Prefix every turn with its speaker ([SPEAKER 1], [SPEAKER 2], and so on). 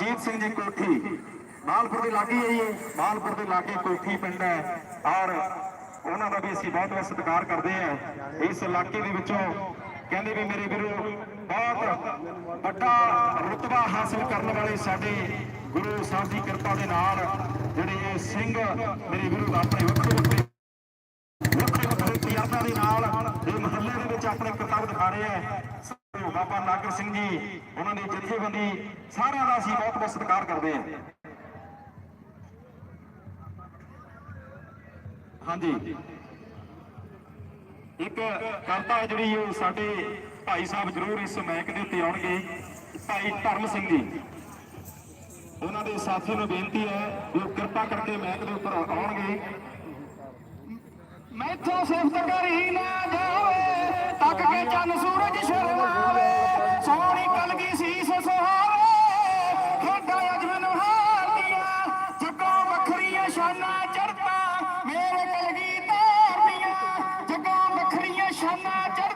[SPEAKER 1] ਮਨਜੀਤ ਸਿੰਘ ਜੀ ਕੋਠੀ, ਮਾਲਪੁਰ ਦੇ ਲਾਗੇ ਹੈ ਜੀ, ਮਾਲਪੁਰ ਦੇ ਲਾਗੇ ਕੋਠੀ ਪਿੰਡ ਹੈ ਔਰ ਉਹਨਾਂ ਦਾ ਵੀ ਅਸੀਂ ਬਹੁਤ ਬਹੁਤ ਸਤਿਕਾਰ ਕਰਦੇ ਹਾਂ। ਇਸ ਇਲਾਕੇ ਦੇ ਵਿੱਚੋਂ ਕਹਿੰਦੇ ਵੀ ਮੇਰੇ ਵੀਰੋ, ਬਹੁਤ ਵੱਡਾ ਰੁਤਬਾ ਹਾਸਲ ਕਰਨ ਵਾਲੇ ਸਾਡੇ ਗੁਰੂ ਸਾਹਿਬ ਦੀ ਕਿਰਪਾ ਦੇ ਨਾਲ ਜਿਹੜੇ ਇਹ ਸਿੰਘ ਮੇਰੇ ਵੀਰੋ ਆਪਣੇ ਵੱਖਰੇ ਵੱਖਰੇ ਵੱਖਰੇ ਵੱਖਰੇ ਤਜਰਬਿਆਂ ਦੇ ਨਾਲ ਇਹ ਮਹੱਲੇ ਦੇ ਵਿੱਚ ਆਪਣੇ ਕਰਤੱਵ ਦਿਖਾ ਰਹੇ ਹੈ। ਬਾਬਾ ਨਾਗਰ ਸਿੰਘ ਜੀ, ਉਹਨਾਂ ਦੀ ਜਥੇਬੰਦੀ ਸਾਰਿਆਂ ਦਾ ਅਸੀਂ ਬਹੁਤ ਬਹੁਤ ਸਤਿਕਾਰ ਕਰਦੇ ਹਾਂ। ਹਾਂਜੀ। ਇੱਕ ਕਰਤਾ ਜਿਹੜੀ ਉਹ ਸਾਡੇ ਭਾਈ ਸਾਹਿਬ ਜ਼ਰੂਰ ਇਸ ਮੈਕ ਦੇ ਉੱਤੇ ਆਉਣਗੇ, ਭਾਈ ਧਰਮ ਸਿੰਘ ਜੀ। ਉਹਨਾਂ ਦੇ ਸਾਥੀ ਨੂੰ ਬੇਨਤੀ ਹੈ ਵੀ ਉਹ ਕਿਰਪਾ ਕਰਕੇ ਮਹਿਕ ਦੇ ਉੱਪਰ ਆਉਣਗੇ।
[SPEAKER 2] ਮੈਥੋਂ ਸਿਫਤ ਕਰੀ ਨਾ ਜਾਵੇ, ਤੱਕ ਕੇ ਚੰਨ ਸੂਰਜ ਸ਼ਰਮਾਵੇ Come on,